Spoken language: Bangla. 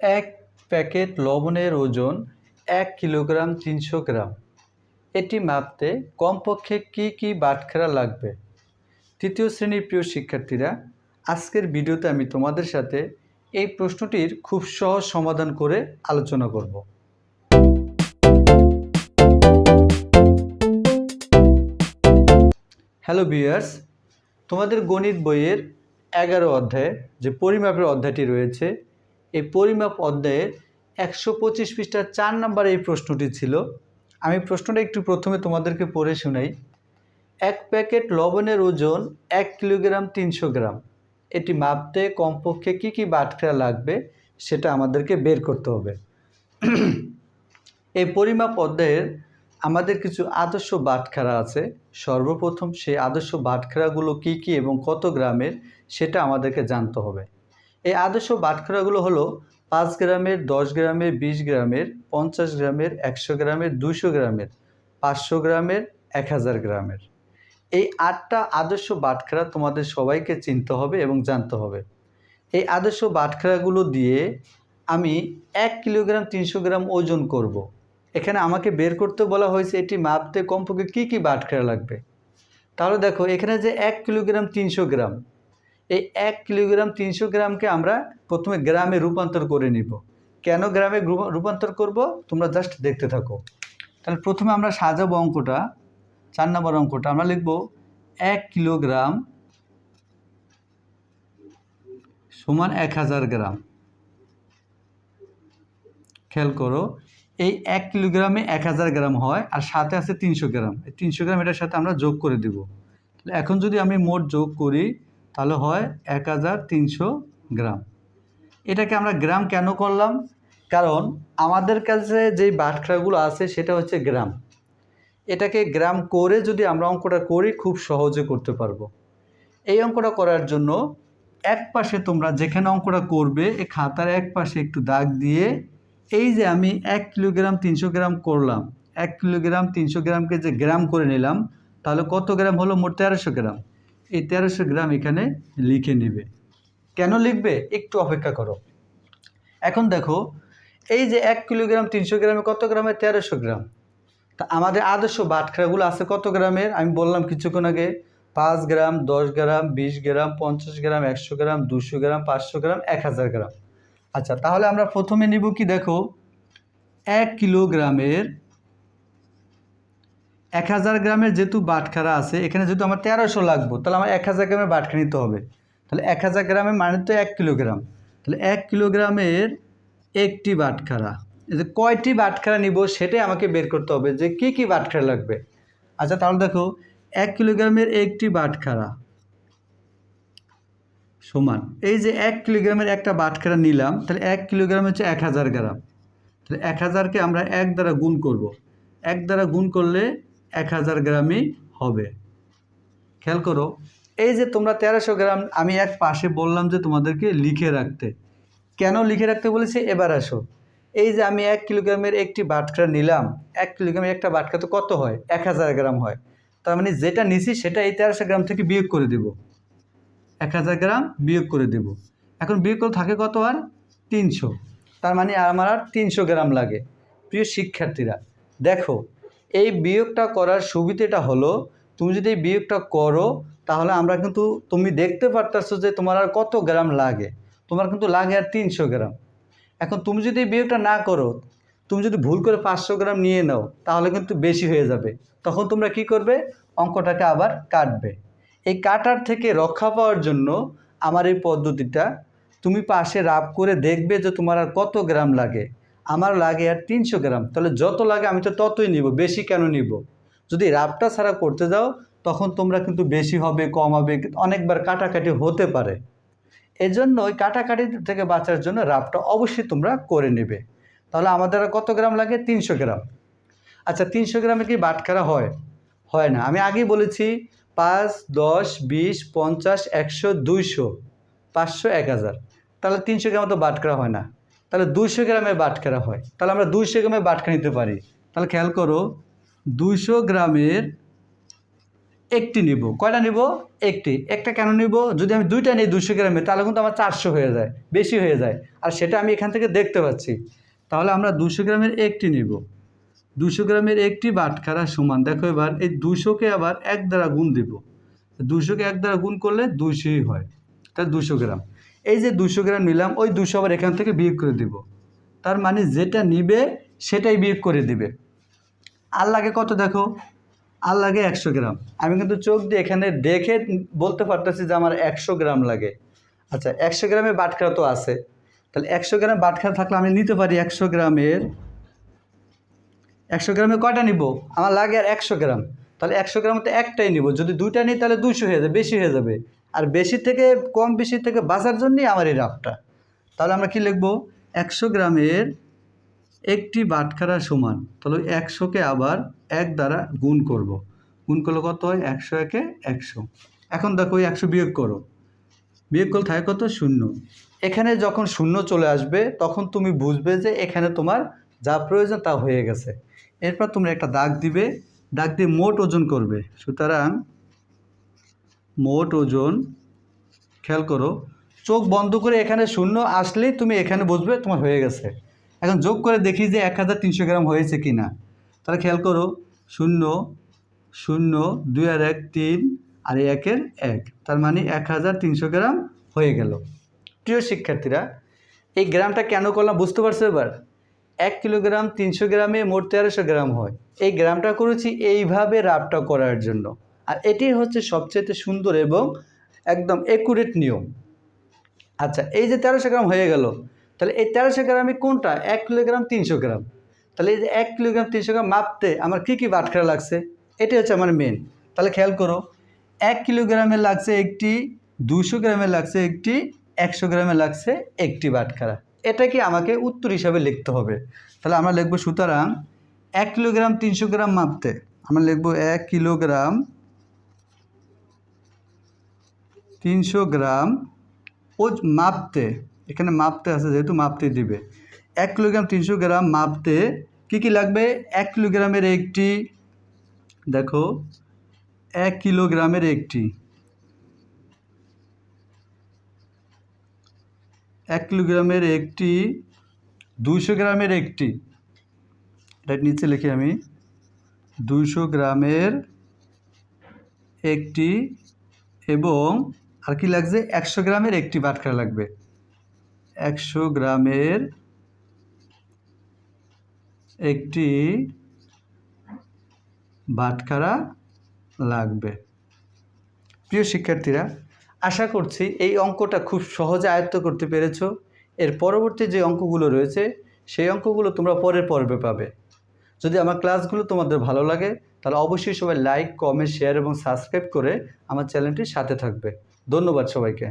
এক প্যাকেট লবণের ওজন এক কিলোগ্রাম তিনশো গ্রাম। এটি মাপতে কমপক্ষে কী কী বাটখারা লাগবে? তৃতীয় শ্রেণির প্রিয় শিক্ষার্থীরা, আজকের ভিডিওতে আমি তোমাদের সাথে এই প্রশ্নটির খুব সহজ সমাধান করে আলোচনা করব। হ্যালো বিয়ার্স তোমাদের গণিত বইয়ের এগারো অধ্যায়ে যে পরিমাপের অধ্যায়টি রয়েছে এই পরিমাপ অধ্যায়ের একশো পঁচিশ পৃষ্ঠার চার নম্বর এই প্রশ্নটি ছিল। আমি প্রশ্নটা একটু প্রথমে তোমাদেরকে পড়ে শোনাই। এক প্যাকেট লবণের ওজন এক কিলোগ্রাম তিনশো গ্রাম। এটি মাপতে কমপক্ষে কী কী বাটখারা লাগবে সেটা আমাদেরকে বের করতে হবে। এই পরিমাপ অধ্যায়ের আমাদের কিছু আদর্শ বাটখারা আছে। সর্বপ্রথম সেই আদর্শ বাটখারাগুলো কী কী এবং কত গ্রামের সেটা আমাদেরকে জানতে হবে। এই আদর্শ বাটখারাগুলো হলো পাঁচ গ্রামের, দশ গ্রামের, বিশ গ্রামের, পঞ্চাশ গ্রামের, একশো গ্রামের দুশো গ্রামের, পাঁচশো গ্রামের, এক হাজার গ্রামের। এই আটটা আদর্শ বাটখারা তোমাদের সবাইকে চিনতে হবে এবং জানতে হবে। এই আদর্শ বাটখারাগুলো দিয়ে আমি এক কিলোগ্রাম, তিনশো গ্রাম ওজন করব। এখানে আমাকে বের করতে বলা হয়েছে এটি মাপতে কমপক্ষে কী কী বাটখারা লাগবে। তাহলে দেখো, এখানে যে এক কিলোগ্রাম, তিনশো গ্রাম এই এক কিলোগ্রাম তিনশো গ্রামকে আমরা প্রথমে গ্রামে রূপান্তর করে নিব। কেন গ্রামে রূপান্তর করব? তোমরা জাস্ট দেখতে থাকো। তাহলে প্রথমে আমরা সাজাবো অঙ্কটা, চার নম্বর অঙ্কটা। আমরা লিখব এক কিলোগ্রাম সমান এক হাজার গ্রাম। খেয়াল করো, এই এক কিলোগ্রামে এক হাজার গ্রাম হয় আর সাথে আছে তিনশো গ্রাম। এই তিনশো গ্রাম এটার সাথে আমরা যোগ করে দিব। এখন যদি আমি মোট যোগ করি তাহলে হয় এক হাজার তিনশো গ্রাম। এটাকে আমরা গ্রাম কেন করলাম? কারণ আমাদের কাছে যেই বাটখারাগুলো আছে, সেটা হচ্ছে গ্রাম। এটাকে গ্রাম করে যদি আমরা অঙ্কটা করি, খুব সহজে করতে পারব। এই অঙ্কটা করার জন্য এক পাশে তোমরা যেখানে অঙ্কটা করবে এই খাতার এক পাশে একটু দাগ দিয়ে, এই যে আমি এক কিলোগ্রাম তিনশো গ্রাম করলাম, এক কিলোগ্রাম তিনশো গ্রামকে যে গ্রাম করে নিলাম, তাহলে কত গ্রাম হলো? মোট তেরোশো গ্রাম। এই তেরোশো গ্রাম এখানে লিখে নেবে। কেন লিখবে? একটু অপেক্ষা করো। এখন দেখো, এই যে এক কিলোগ্রাম তিনশো গ্রামে কত গ্রামে? তেরোশো গ্রাম। তা আমাদের আদর্শ বাটখারাগুলো আছে কত গ্রামের? আমি বললাম কিছুক্ষণ আগে, পাঁচ গ্রাম, দশ গ্রাম, বিশ গ্রাম, পঞ্চাশ গ্রাম, একশো গ্রাম, দুশো গ্রাম, পাঁচশো গ্রাম, এক হাজার গ্রাম। আচ্ছা তাহলে আমরা প্রথমে নিব কি দেখো, এক কিলোগ্রামের এক হাজার গ্রামের যেহেতু বাটখারা আছে, এখানে যেহেতু আমার তেরোশো লাগবো, তাহলে আমার এক হাজার গ্রামের বাটখা নিতে হবে। তাহলে এক হাজার গ্রামের মানে তো এক কিলোগ্রাম। তাহলে এক কিলোগ্রামের একটি বাটখারা। যে কয়টি বাটখারা নিব সেটাই আমাকে বের করতে হবে যে কি কি বাটখারা লাগবে। আচ্ছা তাহলে দেখো, এক কিলোগ্রামের একটি বাটখারা সমান। এই যে এক কিলোগ্রামের একটা বাটখারা নিলাম, তাহলে এক কিলোগ্রাম হচ্ছে এক হাজার গ্রাম। তাহলে এক হাজারকে আমরা এক দ্বারা গুণ করব। এক দ্বারা গুণ করলে এক হাজার গ্রামই হবে। খেয়াল করো, এই যে তোমরা তেরোশো গ্রাম, আমি এক পাশে বললাম যে তোমাদেরকে লিখে রাখতে। কেন লিখে রাখতে বলেছি? এবার আসো। এই যে আমি এক কিলোগ্রামের একটি বাটখারা নিলাম, এক কিলোগ্রামের একটা বাটখা তো কত হয়? এক হাজার গ্রাম হয়। তার মানে যেটা নিছি সেটা এই তেরোশো গ্রাম থেকে বিয়োগ করে দেব। এক হাজার গ্রাম বিয়োগ করে দেব। এখন বিয়োগ করে থাকে কত আর? তিনশো। তার মানে আমার আর তিনশো গ্রাম লাগে। প্রিয় শিক্ষার্থীরা, দেখো এই বিয়োগটা করার সুবিধেটা হলো, তুমি যদি এই বিয়োগটা করো, তাহলে আমরা কিন্তু, তুমি দেখতে পারতেছো যে তোমার আর কত গ্রাম লাগে। তোমার কিন্তু লাগে আর তিনশো গ্রাম। এখন তুমি যদি এই বিয়োগটা না করো, তুমি যদি ভুল করে পাঁচশো গ্রাম নিয়ে নাও, তাহলে কিন্তু বেশি হয়ে যাবে। তখন তোমরা কি করবে? অঙ্কটাকে আবার কাটবে। এই কাটার থেকে রক্ষা পাওয়ার জন্য আমার এই পদ্ধতিটা, তুমি পাশে রাব করে দেখবে যে তোমার আর কত গ্রাম লাগে। আমার লাগে আর তিনশো গ্রাম। তাহলে যত লাগে আমি তো ততই নিব, বেশি কেন নিব? যদি রাবটা ছাড়া করতে যাও, তখন তোমরা কিন্তু বেশি হবে, কম হবে, অনেকবার কাটাকাটি হতে পারে। এজন্য ওই কাটাকাটি থেকে বাঁচার জন্য রাবটা অবশ্যই তোমরা করে নেবে। তাহলে আমাদের কত গ্রাম লাগে? তিনশো গ্রাম। আচ্ছা তিনশো গ্রামে কি বাটখারা হয়? হয় না। আমি আগেই বলেছি, পাঁচ, দশ, বিশ, পঞ্চাশ, একশো, দুইশো, পাঁচশো, এক হাজার। তাহলে তিনশো গ্রামে তো বাটখারা হয় না। তাহলে দুইশো গ্রামে বাটখারা হয়। তাহলে আমরা দুইশো গ্রামে বাটখা নিতে পারি। তাহলে খেয়াল করো, দুইশো গ্রামের একটি নিব। কয়টা নিব? একটি। একটা কেন নিব? যদি আমি দুইটা নিই দুশো গ্রামে, তাহলে কিন্তু আমার চারশো হয়ে যায়, বেশি হয়ে যায়। আর সেটা আমি এখান থেকে দেখতে পাচ্ছি। তাহলে আমরা দুশো গ্রামের একটি নিব। দুশো গ্রামের একটি বাটখারা সমান, দেখো এবার, এই দুশোকে আবার এক দ্বারা গুণ দিব। দুশোকে এক দ্বারা গুণ করলে দুশোই হয়। তাহলে দুশো গ্রাম। এই যে দুশো গ্রাম নিলাম, ওই দুশো আবার এখান থেকে বিয়োগ করে দিব। তার মানে যেটা নিবে, সেটাই বিয়োগ করে দিবে। আর লাগে কত দেখো? আর লাগে একশো গ্রাম। আমি কিন্তু চোখ দিয়ে এখানে দেখে বলতে পারতেছি যে আমার একশো গ্রাম লাগে। আচ্ছা একশো গ্রামের বাটখারা তো আছে। তাহলে একশো গ্রাম বাটখারা থাকলে আমি নিতে পারি একশো গ্রামের, একশো গ্রামে কয়টা নিব? আমার লাগে আর একশো গ্রাম। তাহলে একশো গ্রাম তো একটাই নিব। যদি দুইটা নিই, তাহলে দুশো হয়ে যাবে, বেশি হয়ে যাবে। আর বেশি থেকে কম, বেশি থেকে বাঁচার জন্যই আমার এই রাফটা। তাহলে আমরা কি লিখব? একশো গ্রামের একটি বাটখারা সমান, তাহলে একশোকে আবার এক দ্বারা গুণ করব। গুণ করলে কত হয়? একশো একে একশো। এখন দেখো ওই একশো বিয়োগ করো। বিয়োগ করলে থাকে কত? শূন্য। এখানে যখন শূন্য চলে আসবে, তখন তুমি বুঝবে যে এখানে তোমার যা প্রয়োজন তা হয়ে গেছে। এরপর তোমরা একটা দাগ দিবে। দাগ দিয়ে মোট ওজন করবে। সুতরাং মোট ওজন, খেয়াল করো, চোখ বন্ধ করে এখানে শূন্য আসলেই তুমি এখানে বসবে, তোমার হয়ে গেছে। এখন যোগ করে দেখি যে এক হাজার তিনশো গ্রাম হয়েছে কি না তাহলে খেয়াল করো, শূন্য শূন্য, দুই আর এক, তিন, আর একের এক। তার মানে এক হাজার তিনশো গ্রাম হয়ে গেল। প্রিয় শিক্ষার্থীরা, এই গ্রামটা কেন করলাম বুঝতে পারছ এবার? এক কিলোগ্রাম তিনশো গ্রামে মোট তেরোশো গ্রাম হয়। এই গ্রামটা করেছি এইভাবে রাবটা করার জন্য। আর এটি হচ্ছে সবচেয়ে সুন্দর এবং একদম একুরেট নিয়ম। আচ্ছা এই যে তেরোশো গ্রাম হয়ে গেল, তাহলে এই তেরোশো গ্রামে কোনটা? এক কিলোগ্রাম তিনশো গ্রাম। তাহলে এই যে এক কিলোগ্রাম তিনশো গ্রাম মাপতে আমার কী কী বাটখারা লাগছে? এটি হচ্ছে আমার মেন তাহলে খেয়াল করো, এক কিলোগ্রামে লাগছে একটি, দুশো গ্রামে লাগছে একটি, একশো গ্রামে লাগছে একটি বাটখারা। এটাকে আমাকে উত্তর হিসাবে লিখতে হবে। তাহলে আমরা লিখব সুতরাং এক কিলোগ্রাম তিনশো গ্রাম মাপতে, আমরা লিখব এক কিলোগ্রাম তিনশো গ্রাম ও মাপতে, এখানে মাপতে আছে যেহেতু মাপতে দিবে, এক কিলোগ্রাম তিনশো গ্রাম মাপতে কি কি লাগবে? এক কিলোগ্রামের একটি, দেখো, এক কিলোগ্রামের একটি, এক কিলোগ্রামের একটি, দুইশো গ্রামের একটি, এটা নিচে লিখি আমি, দুইশো গ্রামের একটি এবং আর কি লাগছে? একশো গ্রামের একটি বাটখারা লাগবে। একশো গ্রামের একটি বাটখারা লাগবে। প্রিয় শিক্ষার্থীরা, আশা করছি এই অঙ্কটা খুব সহজে আয়ত্ত করতে পেরেছ। এর পরবর্তী যে অঙ্কগুলো রয়েছে, সেই অঙ্কগুলো তোমরা পরের পর্বে পাবে। যদি আমার ক্লাসগুলো তোমাদের ভালো লাগে, তাহলে অবশ্যই সবাই লাইক, কমেন্ট, শেয়ার এবং সাবস্ক্রাইব করে আমার চ্যানেলটির সাথে থাকবে। ধন্যবাদ সবাইকে।